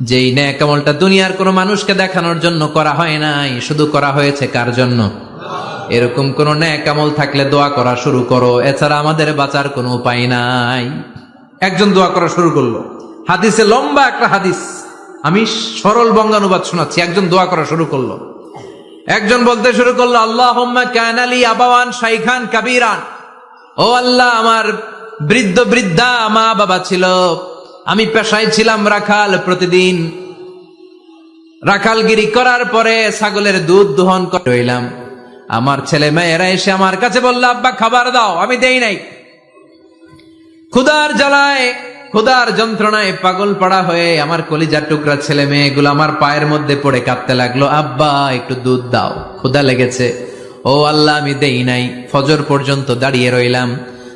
যেই ন্যাক আমলটা দুনিয়ার কোনো মানুষকে দেখানোর জন্য করা হয় নাই, শুধু করা হয়েছে কার জন্য? এরকম কোন ন্যাক থাকলে দোয়া করা শুরু করো, এছাড়া আমাদের বাঁচার কোনো উপায় নাই। একজন দোয়া করা শুরু করল। হাদিসে লম্বা একটা হাদিস। আমি সরল বঙ্গানুবাদ শোনাচ্ছি, একজন দোয়া করা শুরু করল। একজন বলতে শুরু করল আল্লাহ কানালি আবাওয়ান শাইখান কাবিরান। ও আল্লাহ, আমার বৃদ্ধ বৃদ্ধা মা বাবা ছিল। আমি পেশায় ছিলাম রাখাল প্রতিদিন। রাখালগিরি করার পরে ছাগলের দুধ দোহন করে রইলাম। আমার ছেলে মেয়েরা এসে আমার কাছে বলল, আব্বা, খাবার দাও, আমি দেই নাই। ক্ষুদার জ্বালায় ক্ষুদার যন্ত্রণায় পাগল পড়া হয়ে আমার কলিজার টুকরা ছেলে মেয়েগুলো আমার পায়ের মধ্যে পড়ে কাঁদতে লাগল, আব্বা, একটু দুধ দাও ক্ষুদা লেগেছে। ও আল্লাহ, আমি দেই নাই। ফজর পর্যন্ত দাঁড়িয়ে রইলাম।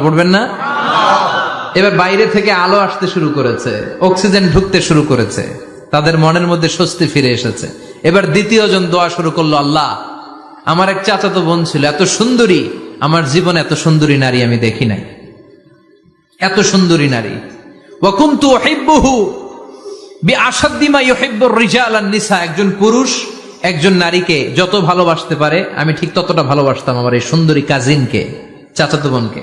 পড়বেন না? এবার বাইরে থেকে আলো আসতে শুরু করেছে, অক্সিজেন ঢুকতে শুরু করেছে, তাদের মনের মধ্যে স্বস্তি ফিরে এসেছে। এবার দ্বিতীয় জন দোয়া শুরু করল, আল্লাহ, আমার এক চাচাতো বোন ছিল, এত সুন্দরী, আমার জীবনে এত সুন্দরী নারী আমি দেখি নাই। এত সুন্দরী নারী। বিআশাদ্দিমা ইউহিব্বুর নিসা। একজন পুরুষ, একজন নারীকে যত ভালোবাসতে পারে, আমি ঠিক ততটা ভালোবাসতাম আমার এই সুন্দরী কাজিনকে চাচাতো বোনকে।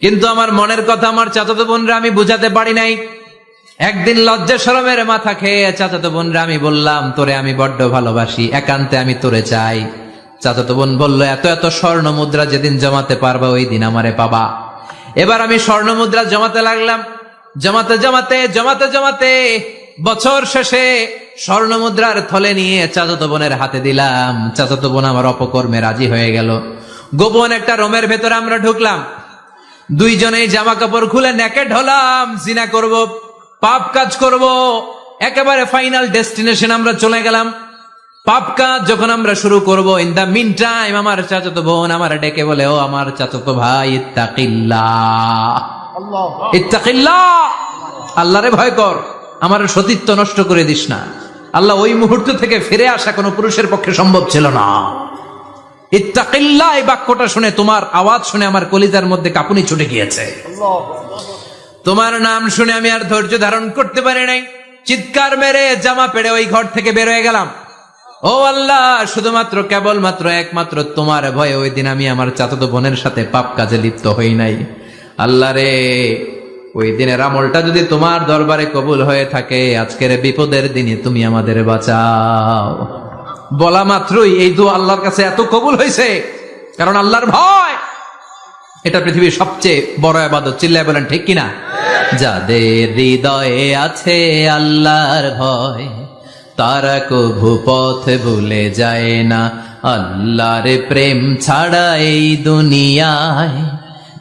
কিন্তু আমার মনের কথা আমার চাচাতো বোনরা আমি বুঝাতে পারি নাই। একদিন লজ্জা সরমের মাথা খেয়ে চাচাতো বোনরা আমি বললাম, তোরে আমি বড্ড ভালোবাসি, একান্তে আমি তোরে চাই। চাচাতো বোন বলল, এত এত স্বর্ণ মুদ্রা যেদিন জমাতে পারবা, ওই দিন আমারে পাবা। এবার আমি স্বর্ণ মুদ্রা জমাতে লাগলাম। জমাতে জমাতে জমাতে জমাতে, বছর শেষে স্বর্ণ মুদ্রার থলে নিয়ে চাচাতো বোনের হাতে দিলাম। চাচাতো বোন আমার অপকর্মে রাজি হয়ে গেল। গোপন একটা রোমের ভেতরে আমরা ঢুকলাম। দুইজনেই জামা কাপড় খুলে নেকেট হলাম জিনা করব পাপ কাজ করব একেবারে ফাইনাল ডেস্টিনেশন আমরা চলে গেলাম। পাপ কাজ যখন আমরা শুরু করব ইন দা মিন টাইম আমার চাচাতো বোন আমার ডেকে বলে ও আমার চাচাতো ভাই ইত্তাকিল্লাহ। ইত্তাকিল্লাহ! আল্লাহরে ভয় কর আমার সতীত্ব নষ্ট করে দিস না। আল্লাহ ওই মুহূর্ত থেকে ফিরে আসা কোনো পুরুষের পক্ষে সম্ভব ছিল না। ইত্তাকিল্লাহ, এই বাক্যটা শুনে তোমার আওয়াজ শুনে আমার কলিজার মধ্যে কাপুনি ছুটে গিয়েছে। তোমার নাম শুনে আমি আর ধৈর্য ধারণ করতে পারি নাই। চিৎকার মেরে জামা পেড়ে ওই ঘর থেকে বের হয়ে গেলাম। ও আল্লাহ, শুধুমাত্র কেবলমাত্র একমাত্র তোমার ভয়ে ওই দিন আমি আমার চাচাতো বোনের সাথে পাপ কাজে লিপ্ত হই নাই। আল্লাহ রে, ওই দিনের আমলটা যদি তোমার দরবারে কবুল হয়ে থাকে, আজকের বিপদের দিনে তুমি আমাদের বাঁচাও। বলা মাত্রই এই দু আল্লাহর কাছে এত কবুল হয়েছে, কারণ আল্লাহর ভয়। এটা পৃথিবীর সবচেয়ে বড় আবাদত। চিল্লায় বলেন, ঠিক কিনা? যাদের হৃদয়ে আছে আল্লাহর ভয়, তারা কভু পথ ভুলে যায় না। আল্লাহর প্রেম ছাড়া এই দুনিয়ায়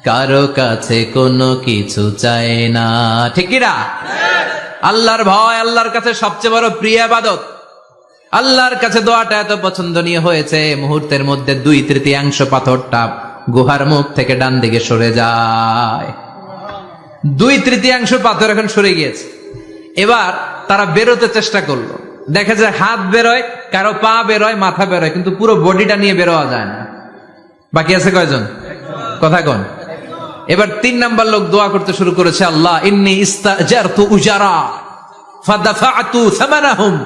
কারও কাছে কোনো কিছু চায় না। ঠিক কি না আল্লাহর ভয় আল্লাহর কাছে সবচেয়ে বড় প্রিয় আবাদত। আল্লাহর কাছে দোয়াটা এত পছন্দনীয় হয়েছে মুহূর্তের মধ্যে দুই তৃতীয়াংশ পাথরটা গুহার মুখ থেকে ডান দিকে সরে যায়। দুই তৃতীয়াংশ পাথর এখন সরে গিয়েছে। এবার তারা বেরোতে চেষ্টা করল। দেখা যায় হাত বেরোয়, কারও পা বেরোয়, মাথা বেরোয়, কিন্তু পুরো বডিটা নিয়ে বেরোয়া যায় না। বাকি আছে কয়জন? কথা কন। এবার তিন নাম্বার লোক দোয়া করতে শুরু করেছে, আল্লাহ, ইন্নি ইস্তাজারতু উজারা ফাদাফাতু সামানাহুম।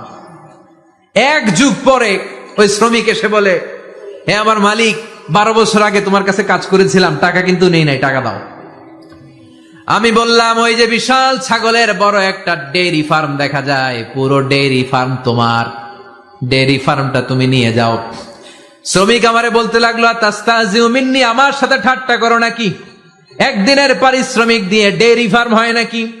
এক যুগ পরে ওই শ্রমিক এসে বলে, হে আমার মালিক, বারো বছর আগে তোমার কাছে কাজ করেছিলাম, টাকা কিন্তু নেই, নাই, টাকা দাও। আমি বললাম, ওই যে বিশাল ছাগলের বড় একটা ডেয়ারি ফার্ম দেখা যায়, পুরো ডেয়ারি ফার্ম তোমার। ডেয়ারি ফার্মটা তুমি নিয়ে যাও। শ্রমিক আমারে বলতে লাগল আমার সাথে ঠাট্টা করো নাকি? একদিনের পারিশ্রমিক দিয়ে ডেয়ারি ফার্ম হয় নাকি?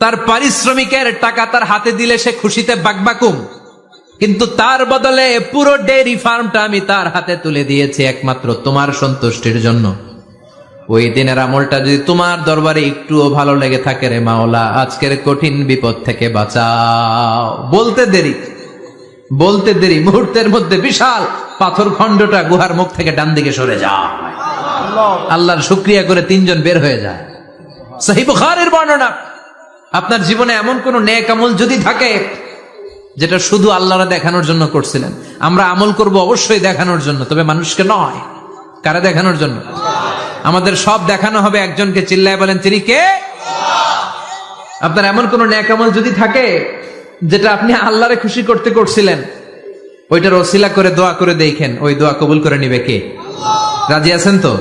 তার পারিশ্রমিকের টাকা তার হাতে দিলে সে খুশিতে বাকবাকুম কিন্তু তার বদলে পুরো ডেয়ারি ফার্মটা আমি তার হাতে তুলে দিয়েছি একমাত্র তোমার সন্তুষ্টির জন্য। ওই দিনের আমলটা যদি তোমার দরবারে একটুও ভালো লেগে থাকে রে মাওলা আজকের কঠিন বিপদ থেকে বাঁচাও। বলতে দেরি বলতে দেরি মুহূর্তের মধ্যে বিশাল পাথর খণ্ডটা গুহার মুখ থেকে ডান দিকে সরে যায়। আল্লাহর শুক্রিয়া করে তিনজন বের হয়ে যায়। সহি বুখারের বর্ণনা আপনার জীবনে এমন কোন নেক আমল যদি থাকে, যেটা শুধু আল্লাহরা দেখানোর জন্য করছিলেন। আমরা আমল করব অবশ্যই দেখানোর জন্য, তবে মানুষকে নয়। কারা দেখানোর জন্য? আমাদের সব দেখানো হবে, একজনকে চিল্লায় বলেন, তিনি কে? আপনার এমন কোন নেক আমল যদি থাকে, যেটা আপনি আল্লাহরে খুশি করতে করছিলেন, ওইটার ওসিলা করে, দোয়া করে দেখেন, ওই দোয়া কবুল করে নিবে কে? রাজি আছেন তো?